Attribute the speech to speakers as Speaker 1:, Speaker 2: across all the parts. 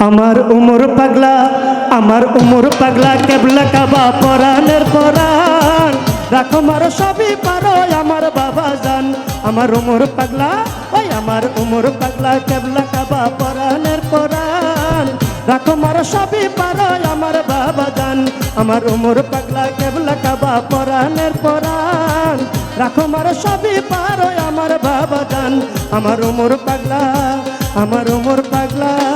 Speaker 1: আমার উমর পাগলা, আমার উমর পাগলা, কেবলা কাবা পরাণের পরাণ। রাখো মার সবই পারো, আমার বাবা জান। আমার উমর পাগলা, ওই আমার উমর পাগলা, কেবলা কাবা পরাণের পরাণ। রাখো মার সবই পারো, আমার বাবা জান। আমার উমর পাগলা, কেবলা কাবা পরাণের পরাণ। রাখো মার সবই পারো, আমার বাবা জান। আমার উমর পাগলা, আমার উমর পাগলা।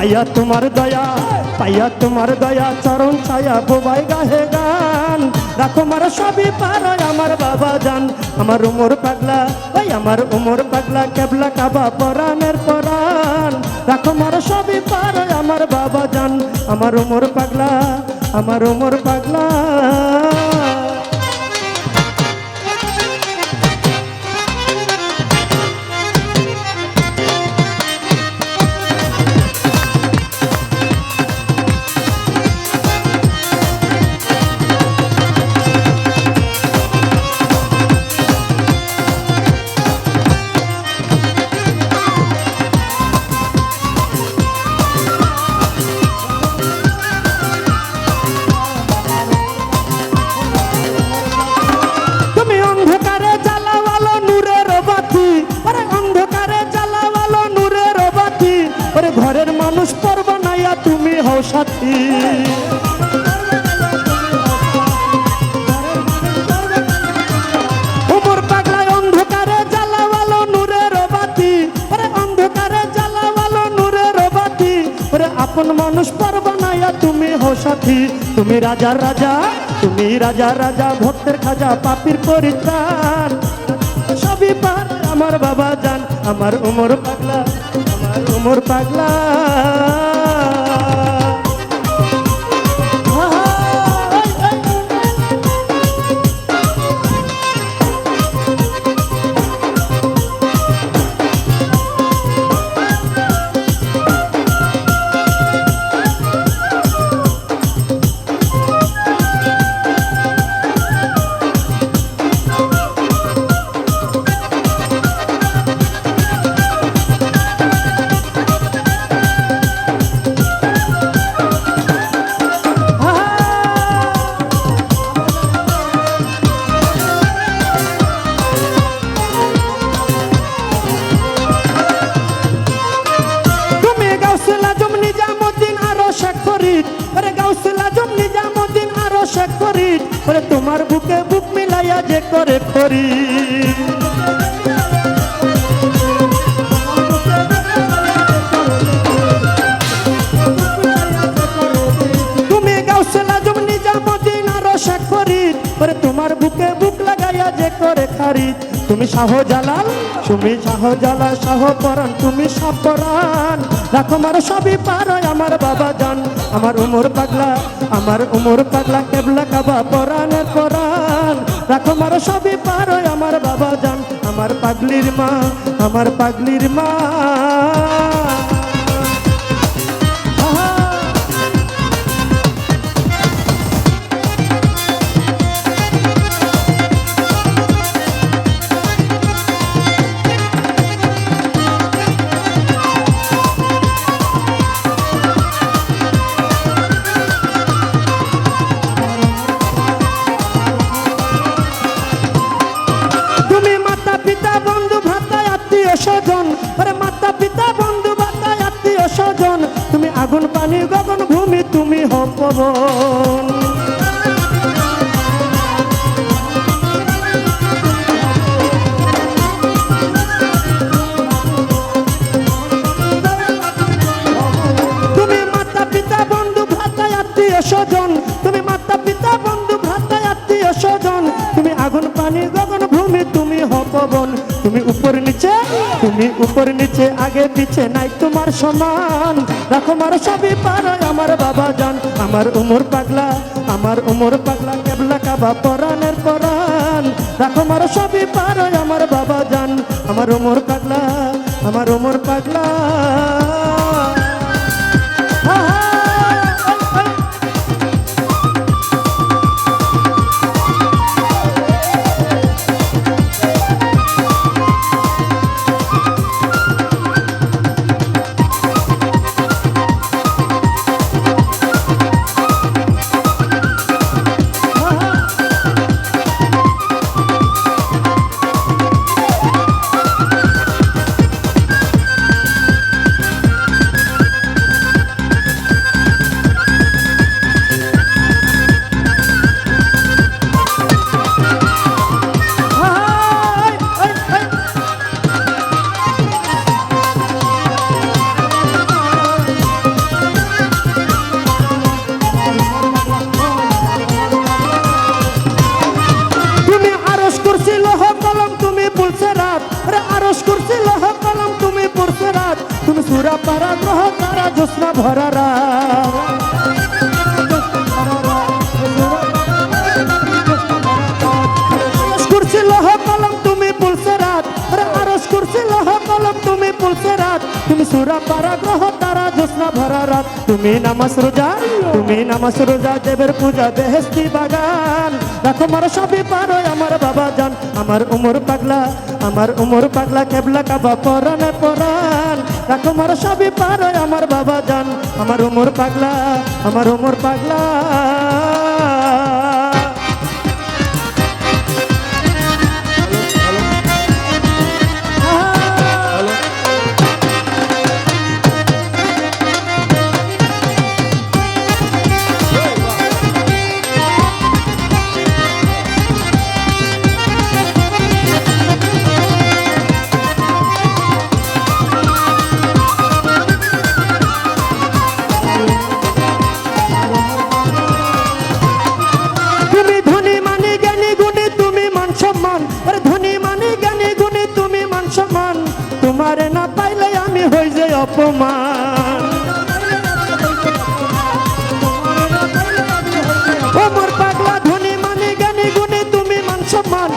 Speaker 1: পাইয়া তোমার দয়া, পাইয়া তোমার দয়া, চরণ ছায়া বোবাই গাহে গান। রাখো মার সবই পার আমার বাবা জান। আমার উমর পাগলা, ওই আমার উমর পাগলা, কেবলা কাবা পরাণের পরাণ। রাখো মার সবই পার আমার বাবা জান। আমার উমর পাগলা, আমার উমর পাগলা। আপন মানুষ পারবা না তুমি হো সাথী। তুমি রাজার রাজা, তুমি রাজা রাজা ভক্তের খাজা, পাপির পরিত্রাণ। সবই পার আমার বাবা জান, আমার উমর পাগলা, আমার উমর পাগলা। তোমার বুকে বুক মিলাইয়া যে করে ফরিদ যে করে খারিদ তুমি শাহ জালাল তুমি শাহ জালাল শাহ পরাণ তুমি সব পরাণ রাখো মার সবই পারো আমার বাবা জান। আমার উমর পাগলা, আমার উমর পাগলা, কেবলা কাবা পরাণের পরাণ। রাখো মার সবই পারো আমার বাবা জান। আমার পাগলির মা, আমার পাগলির মা। পানি গগন, ভূমি তুমি হপবন তুমি মাতা পিতা, বন্ধু, ভ্রাতা, আত্মীয়, স্বজন। তুমি মাতা পিতা, বন্ধু, ভ্রাতা, আত্মীয়, স্বজন। তুমি আগুন, পানি, গগন, ভূমি তুমি হপবন তুমি উপর নিচে তুমি উপর নিচে, আগে পিছে নাই তোমার সমান। রাখো মার সবই পারো, আমার বাবা জান। আমার উমর পাগলা, আমার উমর পাগলা, কেবলা কাবা পরানের পরান রাখো মার সবই পারো, আমার বাবা জান। আমার উমর পাগলা, আমার উমর পাগলা। তারা জ্যোৎস্না ভরা কলম, তুমি বলছে রাত। আরে আরস করছি লহ কলম, তুমি বলছে রাত। তুমি সুরা পারা গ্রহ তারা জ্যোৎস্না ভরা রাত তুমি নামাজ রোজা, তুমি নামাজ রোজা, দেবের পূজা বেহেস্তি বাগান। রাখো মার সবই পারো আমার বাবা জান আমার উমর পাগলা, আমার উমর পাগলা কেবলা কাবা পরানে পরান। রাখো মার সবই পারো আমার বাবা জান। আমার উমর পাগলা আমার উমর পাগলা। অপমান। ও পাগলা ধনী মানি জ্ঞানী গুণী, তুমি মান সম্মান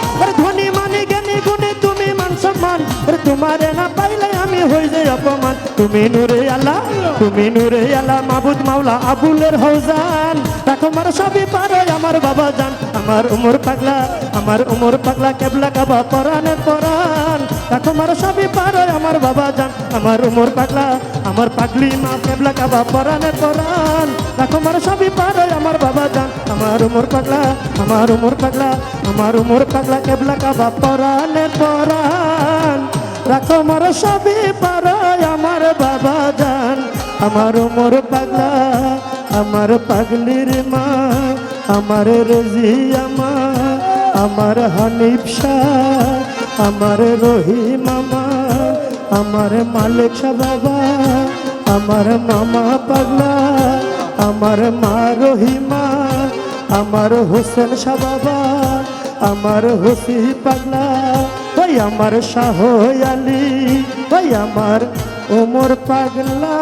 Speaker 1: ধনী মানি জ্ঞানী গুণী, তুমি মান সম্মান তোমারে না পাইলে আমি হই যে অপমান। তুমি নূরে আল্লাহ তুমি নূরে আল্লাহ মাবুদ মাওলা আবুলের হৌজান। রাখো মার সবই পারো আমার বাবা জান। আমার উমর পাগলা, আমার উমর পাগলা কেবলা কাবা পরানের পরান। রাখো মার সবই পারো, আমার বাবা জান, আমার উমর পাগলা, আমার পাগলি মা কেবলা কাবা পরানের পরান রাখো মার সবই পারো, আমার বাবা জান, আমার উমর পাগলা, আমার উমর পাগলা, আমার উমর পাগলা কেবলা কাবা পরানের পরান রাখো মার সবই পারো, আমার বাবা জান, আমার উমর পাগলা, আমার পাগলির মা, আমার রজিয়ামা আমার হানিফ শাহ। আমার রহিমামা আমার মালিক বাবা, আমার মামা পাগলা, আমার মা রহিমা, আমার হোসেন শাহ বাবা, আমার হুসি পাগলা। ওই আমার শাহ আলী, ওই আমার ওমর পাগলা।